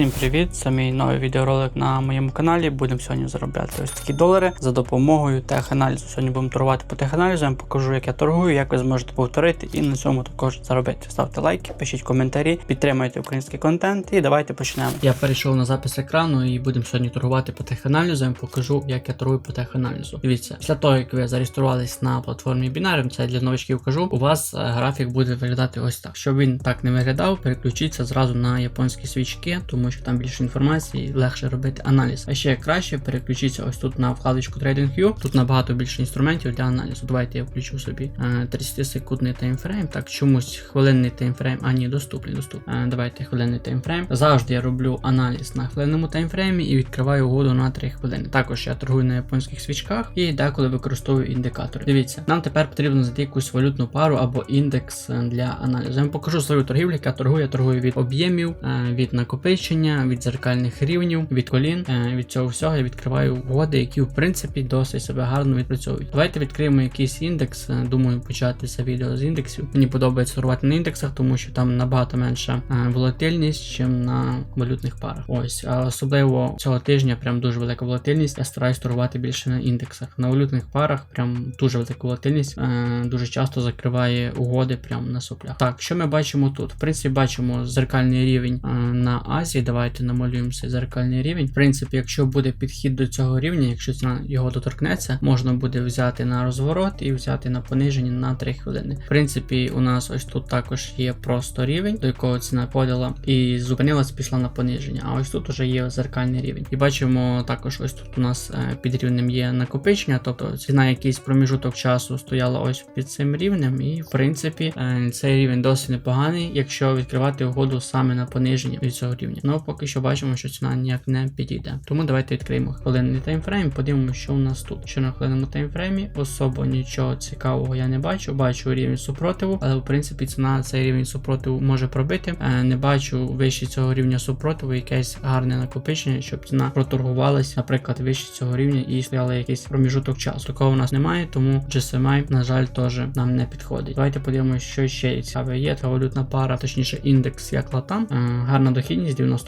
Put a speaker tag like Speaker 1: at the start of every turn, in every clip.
Speaker 1: Всім привіт! Це мій новий відеоролик на моєму каналі. Будемо сьогодні заробляти ось такі долари за допомогою теханалізу. Сьогодні будемо торгувати по теханалізу, я вам покажу, як я торгую, як ви зможете повторити і на цьому також заробити. Ставте лайки, пишіть коментарі, підтримуйте український контент і давайте почнемо. Я перейшов на запис екрану і будемо сьогодні торгувати по теханалізу. Я вам покажу, як я торгую по теханалізу. Дивіться, після того, як ви зареєструвались на платформі Binarium, це для новичків кажу, у вас е, графік буде виглядати ось так. Щоб він так не виглядав, переключіться зразу на японські свічки, тому що там більше інформації, легше робити аналіз. А ще краще переключіться ось тут на вкладочку TradingView. Тут набагато більше інструментів для аналізу. Давайте я включу собі 30-секундний таймфрейм. Так, чомусь хвилинний таймфрейм, а ні, доступний, доступний. Е, Давайте хвилинний таймфрейм. Завжди я роблю аналіз на хвилинному таймфреймі і відкриваю угоду на 3 хвилини. Також я торгую на японських свічках і деколи використовую індикатори. Дивіться, нам тепер потрібно знайти якусь валютну пару або індекс е, для аналізу. Я вам покажу свою торгівлю, яка торгую. Я торгую від об'ємів, е, від накопичення, від зеркальних рівнів, від колін. Е, Від цього всього я відкриваю угоди, які в принципі досить себе гарно відпрацьовують. Давайте відкриємо якийсь індекс. Е, Думаю, почати це відео з індексів. Мені подобається торгувати на індексах, тому що там набагато менша е, волатильність, ніж на валютних парах. Ось, особливо цього тижня прям дуже велика волатильність. Я стараюсь торгувати більше на індексах. На валютних парах прям дуже велика волатильність. Дуже часто закриває угоди прямо на соплях. Так, що ми бачимо тут? В принципі, бачимо зеркальний рівень на Азії. Давайте намалюємо цей зеркальний рівень. В принципі, якщо буде підхід до цього рівня, якщо ціна його доторкнеться, можна буде взяти на розворот і взяти на пониження на 3 хвилини. В принципі, у нас ось тут також є просто рівень, до якого ціна подала, і зупинилась, пішла на пониження. А ось тут уже є зеркальний рівень. І бачимо також, ось тут у нас е, під рівнем є накопичення, тобто ціна якийсь проміжуток часу стояла ось під цим рівнем, і в принципі е, цей рівень досить непоганий, якщо відкривати угоду саме на пониження від цього рівня. Ну поки що бачимо, що ціна ніяк не підійде. Тому давайте відкриємо хвилинний таймфрейм, подивимося, що у нас тут. Що на хвилинному таймфреймі особо нічого цікавого я не бачу. Бачу рівень супротиву, але в принципі ціна цей рівень супротиву може пробити. Е, Не бачу вище цього рівня супротиву, якесь гарне накопичення, щоб ціна проторгувалась, наприклад, вище цього рівня і стояла якийсь проміжуток часу. Такого у нас немає, тому GSMI, на жаль, теж нам не підходить. Давайте подивимося, що ще цікаве є. Та валютна пара, точніше індекс як латам. Е, Гарна дохідність 90%.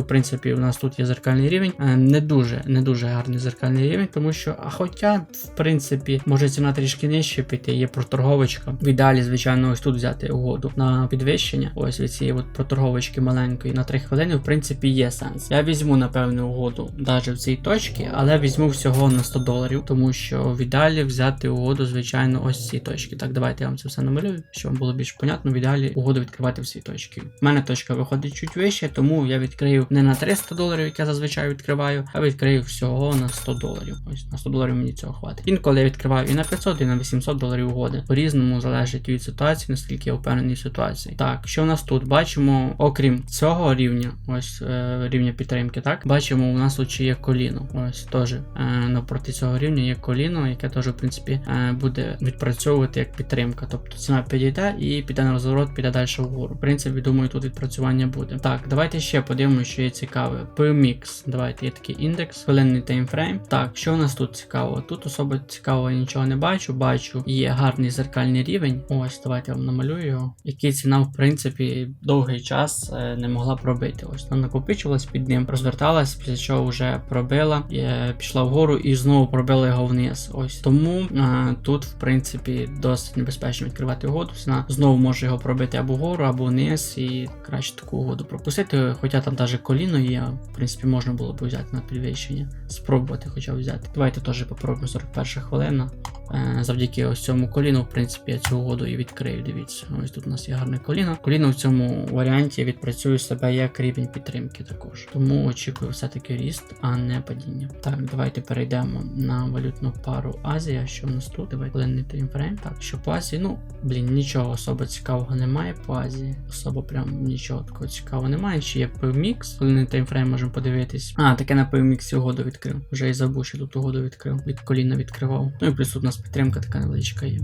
Speaker 1: В принципі, у нас тут є зеркальний рівень. Е, Не дуже, не дуже гарний зеркальний рівень, тому що, а хоча, в принципі, може ціна трішки нижче піти, є проторговочка. В ідеалі, звичайно, ось тут взяти угоду на підвищення. Ось від цієї от проторговочки маленької на 3 хвилини, в принципі, є сенс. Я візьму, напевно, угоду навіть в цій точці, але візьму всього на 100 доларів, тому що в ідеалі взяти угоду, звичайно, ось цієї точки. Так, давайте я вам це все намалюю, щоб вам було більш понятно. В ідеалі угоду відкривати в цій точці. У мене точка виходить чуть вище, тому я відкрию не на 300 доларів, як я зазвичай відкриваю, а відкрию всього на 100 доларів. Ось на 100 доларів мені цього хватить. Інколи я відкриваю і на 500, і на 800 доларів угоди. По-різному залежить від ситуації, наскільки я впевнений в ситуації. Так, що у нас тут? Бачимо, окрім цього рівня, ось е, рівня підтримки, так бачимо, у нас тут ще є коліно. Ось теж е, навпроти цього рівня є коліно, яке теж, в принципі, е, буде відпрацьовувати як підтримка. Тобто ціна підійде і піде на розворот, піде далі вгору. В принципі, думаю, тут відпрацювання буде. Так, давайте ще подивимося, що є цікаве. PMX. Давайте є такий індекс, хвилинний таймфрейм. Так, що у нас тут цікаво? Тут особо цікавого нічого не бачу. Бачу, є гарний зеркальний рівень. Ось, давайте я вам намалюю його. Який ціна, в принципі, довгий час е, не могла пробити. Ось вона накопичувалась під ним, розверталась, після чого вже пробила, е, пішла вгору і знову пробила його вниз. Ось тому е, тут, в принципі, досить небезпечно відкривати угоду. Ціна знову може його пробити або вгору, або вниз, і краще таку угоду пропустити. Хоча там навіть коліно є, в принципі, можна було б взяти на підвищення, спробувати хоча б взяти. Давайте теж попробуємо 41 хвилина. Е, Завдяки ось цьому коліну, в принципі, я цю угоду і відкрию. Дивіться, ось тут у нас є гарне коліно. Коліно в цьому варіанті відпрацює себе як рівень підтримки також. Тому очікую все-таки ріст, а не падіння. Так, давайте перейдемо на валютну пару Азія. Що в нас тут? Давайте хвилинний таймфрейм. Так, що по Азії, ну, блін, нічого особо цікавого немає по Азії. Особо прям нічого такого цікавого немає. Ще є PMX, хвилинний таймфрейм можемо подивитись. А, таке на PMX угоду відкрив. Вже і забув, що тут угоду відкрив. Від коліна відкривав. Ну і плюс тут у нас підтримка така невеличка є.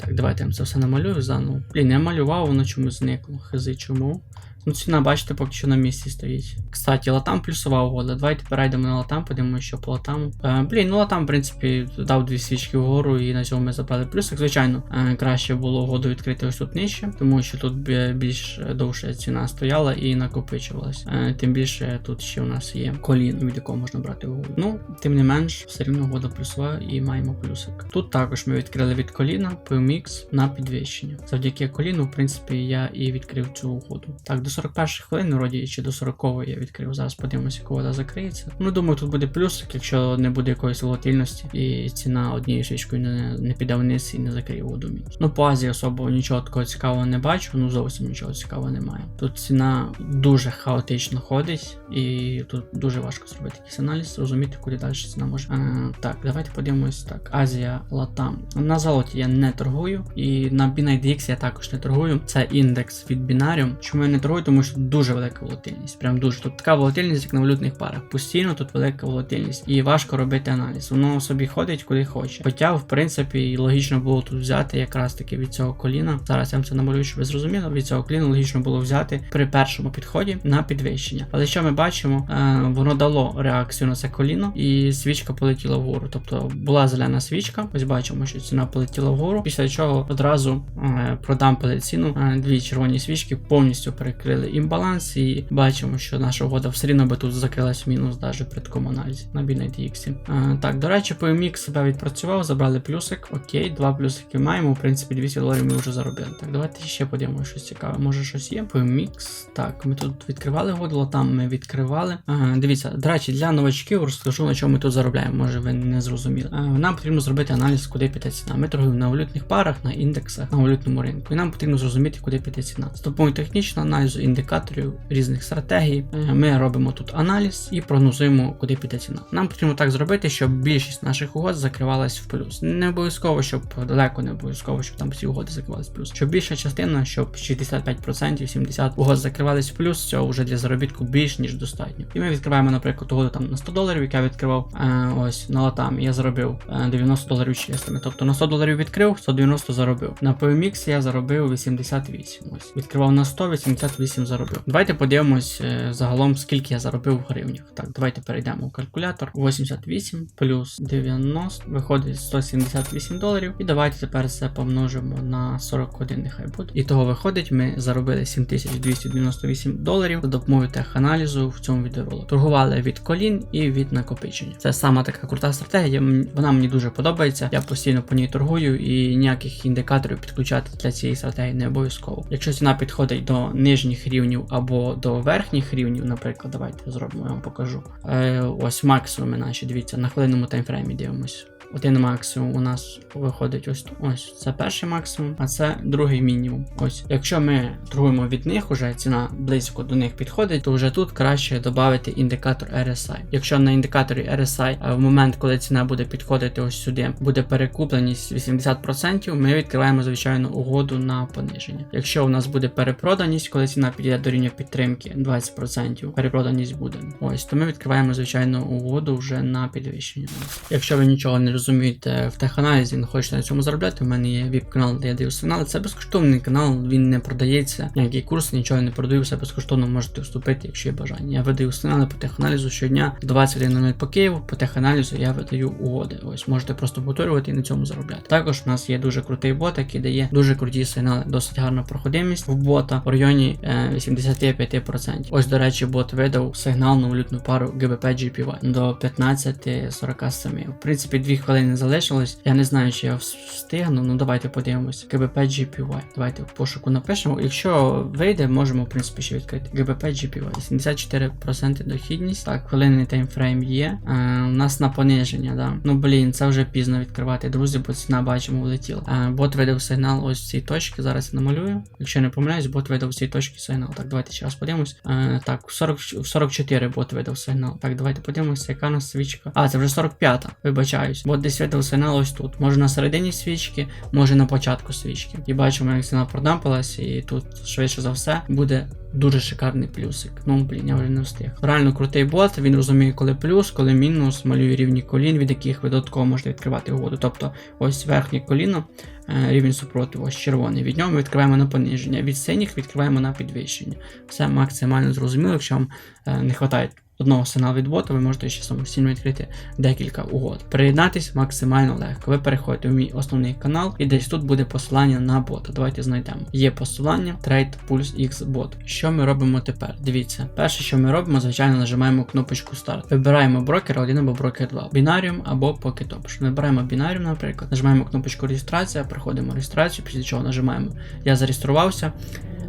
Speaker 1: Так, давайте я це все намалюю заново. Блін, я малював, воно чомусь зникло. Хизи чому. Ну, ціна, бачите, поки що на місці стоїть. Кстати, латам плюсова угода. Давайте перейдемо на латам, подивимося, що по латаму. Е, блін, ну латам, в принципі, дав дві свічки вгору і на цьому ми забрали плюсик. Звичайно, е, краще було угоду відкрити ось тут нижче, тому що тут більш довше ціна стояла і накопичувалась. Е, тим більше тут ще у нас є колін, від якого можна брати угоду. Ну, тим не менш, все рівно угода плюсова і маємо плюсик. Тут також ми відкрили від коліна PMX на підвищення. Завдяки коліну, в принципі, я і відкрив цю угоду. Так, 41 хвилини, вроді, чи до 40 я відкрив. Зараз подивимося, яка вода закриється. Ну, думаю, тут буде плюсик, якщо не буде якоїсь волатильності, і ціна однією свічкою не, не піде вниз і не закриє воду мінус. Ну, по Азії особо нічого такого цікавого не бачу, ну зовсім нічого цікавого немає. Тут ціна дуже хаотично ходить, і тут дуже важко зробити якийсь аналіз, зрозуміти, куди далі ціна може. Е, так, давайте подивимось так. Азія Латам. На золоті я не торгую, і на BNIDX я також не торгую. Це індекс від Binarium. Чому я не торгую? Тому що дуже велика волатильність. Прям дуже. Тут така волатильність, як на валютних парах. Постійно тут велика волатильність. І важко робити аналіз. Воно собі ходить куди хоче. Хоча, в принципі, логічно було тут взяти якраз таки від цього коліна. Зараз я вам це намалюю, щоб ви зрозуміли. Від цього коліна логічно було взяти при першому підході на підвищення. Але що ми бачимо, е, воно дало реакцію на це коліно, і свічка полетіла вгору. Тобто була зелена свічка. Ось бачимо, що ціна полетіла вгору. Після чого одразу е, продампили ціну. Е, дві червоні свічки повністю перекрили імбаланс, і бачимо, що наша угода все рівно би тут закрилась в мінус навіть при такому аналізі на BNTX. Е, так, до речі, по MX себе відпрацював, забрали плюсик. Окей, два плюсики маємо. В принципі, 200 доларів ми вже заробили. Так, давайте ще подивимося щось цікаве. Може щось є. По MX. Так, ми тут відкривали угоду, там ми відкривали. Ага, дивіться, до речі, для новачків розкажу, на чому ми тут заробляємо. Може ви не зрозуміли. Е, нам потрібно зробити аналіз, куди піде ціна. Ми торгуємо на валютних парах, на індексах, на валютному ринку. І нам потрібно зрозуміти, куди піде ціна. З допомогою технічного аналізу, індикаторів, різних стратегій. е, Ми робимо тут аналіз і прогнозуємо, куди піде ціна. Нам потрібно так зробити, щоб більшість наших угод закривалась в плюс. Не обов'язково, щоб далеко не обов'язково, щоб там всі угоди закривались в плюс. Щоб більша частина, щоб 65%, 70% угод закривались в плюс, цього вже для заробітку більш ніж достатньо. І ми відкриваємо, наприклад, угоду там на 100 доларів, яка відкривав е, ось на латам. Я заробив е, 90 доларів чистими. Тобто на 100 доларів відкрив, 190 заробив. На PMX я заробив 88. Ось відкривав на 100, 88 заробив. Давайте подивимось е, загалом, скільки я заробив в гривнях. Так, давайте перейдемо в калькулятор. 88 плюс 90 виходить 178 доларів. І давайте тепер це помножимо на 41, нехай буде. І того виходить, ми заробили 7298 доларів за допомогою теханалізу в цьому відеоролику. Торгували від колін і від накопичення. Це сама така крута стратегія. Вона мені дуже подобається. Я постійно по ній торгую і ніяких індикаторів підключати для цієї стратегії не обов'язково. Якщо ціна підходить до нижніх рівнів або до верхніх рівнів, наприклад, давайте зробимо, я вам покажу. Е, ось максимуми наші, дивіться, на хвилинному таймфреймі дивимось. Один максимум у нас виходить ось. Ось це перший максимум, а це другий мінімум. Ось, якщо ми торгуємо від них, уже ціна близько до них підходить, то вже тут краще додати індикатор RSI. Якщо на індикаторі RSI в момент, коли ціна буде підходити ось сюди, буде перекупленість 80%, ми відкриваємо звичайно угоду на пониження. Якщо у нас буде перепроданість, коли ціна підійде до рівня підтримки 20%, перепроданість буде. Ось, то ми відкриваємо звичайно угоду вже на підвищення. Якщо ви нічого не розумієте в теханалізі, не хочете на цьому заробляти, у мене є віп-канал, де я даю сигнали. Це безкоштовний канал, він не продається. Ніякий курс, нічого не продаю, все безкоштовно можете вступити, якщо є бажання. Я видаю сигнали по теханалізу щодня 21.00 по Києву. По теханалізу я видаю угоди. Ось можете просто повторювати і на цьому заробляти. Також у нас є дуже крутий бот, який дає дуже круті сигнали, досить гарна проходимість в бота в районі е, 85%. Ось, до речі, бот видав сигнал на валютну пару GBP GPY до 15.47. В принципі, 2 хвилини залишилось. Я не знаю, чи я встигну. Ну давайте подивимось. GBP GPY. Давайте в пошуку напишемо. Якщо вийде, можемо в принципі ще відкрити. GBP GPY. 74% дохідність. Так, хвилинний таймфрейм є. Е, у нас на пониження, да. Ну блін, це вже пізно відкривати, друзі, бо ціна бачимо влетіла. Е, бот видав сигнал ось в цій точці. Зараз я намалюю. Якщо не помиляюсь, бот видав в цій точці сигнал. Так, давайте ще раз подивимось. Е, так, в 40, в 44 бот видав сигнал. Так, давайте подивимося, яка у нас свічка. А, це вже 45-та. Вибачаюсь. Бот десь видав сигнал ось тут. Може на середині свічки, може на початку свічки. І бачимо, як ціна продампилась, і тут швидше за все буде дуже шикарний плюсик. Ну блін, я вже не встиг. Реально крутий бот, він розуміє, коли плюс, коли мінус, малює рівні колін, від яких ви додатково можете відкривати угоду. Тобто ось верхнє коліно, е, рівень супротиву, ось червоний. Від нього ми відкриваємо на пониження, від синіх відкриваємо на підвищення. Все максимально зрозуміло, якщо вам е, не вистачає одного сигналу від бота, ви можете ще самостійно відкрити декілька угод. Приєднатись максимально легко. Ви переходите в мій основний канал, і десь тут буде посилання на бота. Давайте знайдемо. Є посилання Trade Pulse X Bot. Що ми робимо тепер? Дивіться, перше, що ми робимо, звичайно, нажимаємо кнопочку Старт. Вибираємо брокера 1 або брокер 2, бінаріум або Pocket Option. Вибираємо бінаріум, наприклад, нажимаємо кнопочку реєстрація, проходимо реєстрацію, після чого нажимаємо Я зареєструвався.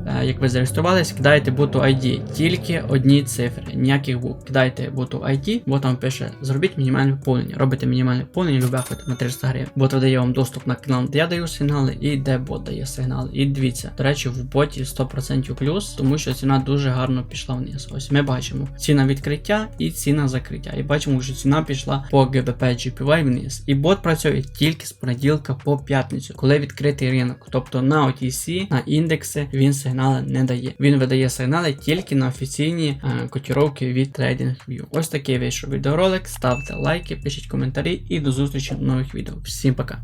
Speaker 1: Е, Як ви зареєструвались, кидаєте буту ID, тільки одні цифри, ніяких букв. Кидаєте буту ID, бо там пише зробіть мінімальне поповнення. Робите мінімальне поповнення, любе хоч на 300 гривень. Бот видає вам доступ на канал, де я даю сигнали, і де бот дає сигнали. І дивіться, до речі, в боті 100% плюс, тому що ціна дуже гарно пішла вниз. Ось ми бачимо ціна відкриття і ціна закриття. І бачимо, що ціна пішла по GBP GPY вниз. І бот працює тільки з понеділка по п'ятницю, коли відкритий ринок. Тобто на OTC, на індекси він сигнали не дає. Він видає сигнали тільки на офіційні е, котіровки від TradingView. Ось такий вийшов відеоролик. Ставте лайки, пишіть коментарі і до зустрічі в нових відео. Всім пока!